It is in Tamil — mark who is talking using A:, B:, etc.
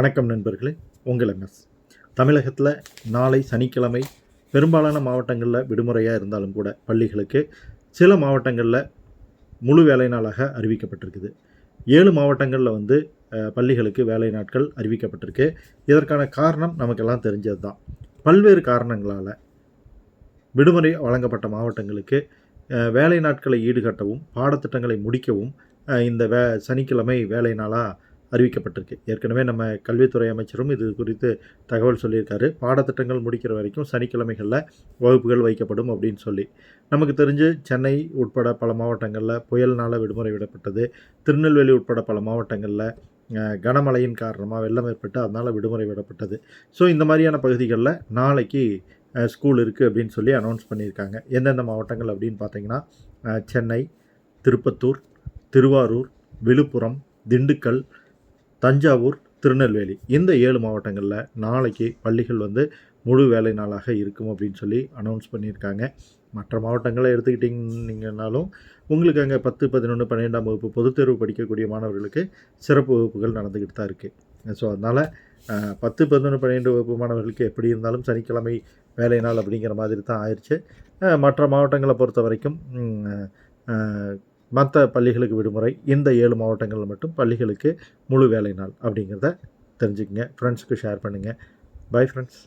A: வணக்கம் நண்பர்களே உங்கள் எம்எஸ் தமிழகத்தில் நாளை சனிக்கிழமை பெரும்பாலான மாவட்டங்களில் விடுமுறையாக இருந்தாலும் கூட பள்ளிகளுக்கு சில மாவட்டங்களில் முழு வேலை நாளாக அறிவிக்கப்பட்டிருக்குது. ஏழு மாவட்டங்களில் வந்து பள்ளிகளுக்கு வேலை நாட்கள் அறிவிக்கப்பட்டிருக்கு. இதற்கான காரணம் நமக்கெல்லாம் தெரிஞ்சது தான் பல்வேறு காரணங்களால் விடுமுறை வழங்கப்பட்ட மாவட்டங்களுக்கு வேலை நாட்களை ஈடுகட்டவும் பாடத்திட்டங்களை முடிக்கவும் இந்த வே சனிக்கிழமை வேலை நாளாக அறிவிக்கப்பட்டிருக்கு. ஏற்கனவே நம்ம கல்வித்துறை அமைச்சரும் இது குறித்து தகவல் சொல்லியிருக்காரு. பாடத்திட்டங்கள் முடிக்கிற வரைக்கும் சனிக்கிழமைகளில் வகுப்புகள் வைக்கப்படும் அப்படின்னு சொல்லி. நமக்கு தெரிஞ்சு சென்னை உட்பட பல மாவட்டங்களில் புயல்னால் விடுமுறை விடப்பட்டது. திருநெல்வேலி உட்பட பல மாவட்டங்களில் கனமழையின் காரணமாக வெள்ளம் ஏற்பட்டு அதனால் விடுமுறை விடப்பட்டது. ஸோ இந்த மாதிரியான பகுதிகளில் நாளைக்கு ஸ்கூல் இருக்குது அப்படின்னு சொல்லி அனௌன்ஸ் பண்ணியிருக்காங்க. எந்தெந்த மாவட்டங்கள் அப்படின்னு பார்த்தீங்கன்னா சென்னை திருப்பத்தூர் திருவாரூர் விழுப்புரம் திண்டுக்கல் தஞ்சாவூர் திருநெல்வேலி இந்த ஏழு மாவட்டங்களில் நாளைக்கு பள்ளிகள் வந்து முழு வேலை நாளாக இருக்கும் அப்படின்னு சொல்லி அனௌன்ஸ் பண்ணியிருக்காங்க. மற்ற மாவட்டங்களை எடுத்துக்கிட்டிங்கனாலும் உங்களுக்கு அங்கே பத்து பதினொன்று பன்னிரெண்டாம் வகுப்பு பொதுத் தேர்வு படிக்கக்கூடிய மாணவர்களுக்கு சிறப்பு வகுப்புகள் நடந்துக்கிட்டு தான் இருக்குது ஸோ அதனால் பத்து பதினொன்று பன்னிரெண்டு வகுப்பு மாணவர்களுக்கு எப்படி இருந்தாலும் சனிக்கிழமை வேலை நாள் அப்படிங்கிற மாதிரி தான் ஆயிடுச்சு மற்ற மாவட்டங்களை பொறுத்த வரைக்கும் மற்ற பள்ளிகளுக்கு விடுமுறை இந்த ஏழு மாவட்டங்களில் மட்டும் பள்ளிகளுக்கு முழு வேலை நாள் அப்படிங்கிறத தெரிஞ்சுக்கங்க. ஃப்ரெண்ட்ஸுக்கு ஷேர் பண்ணுங்கள் பை ஃப்ரெண்ட்ஸ்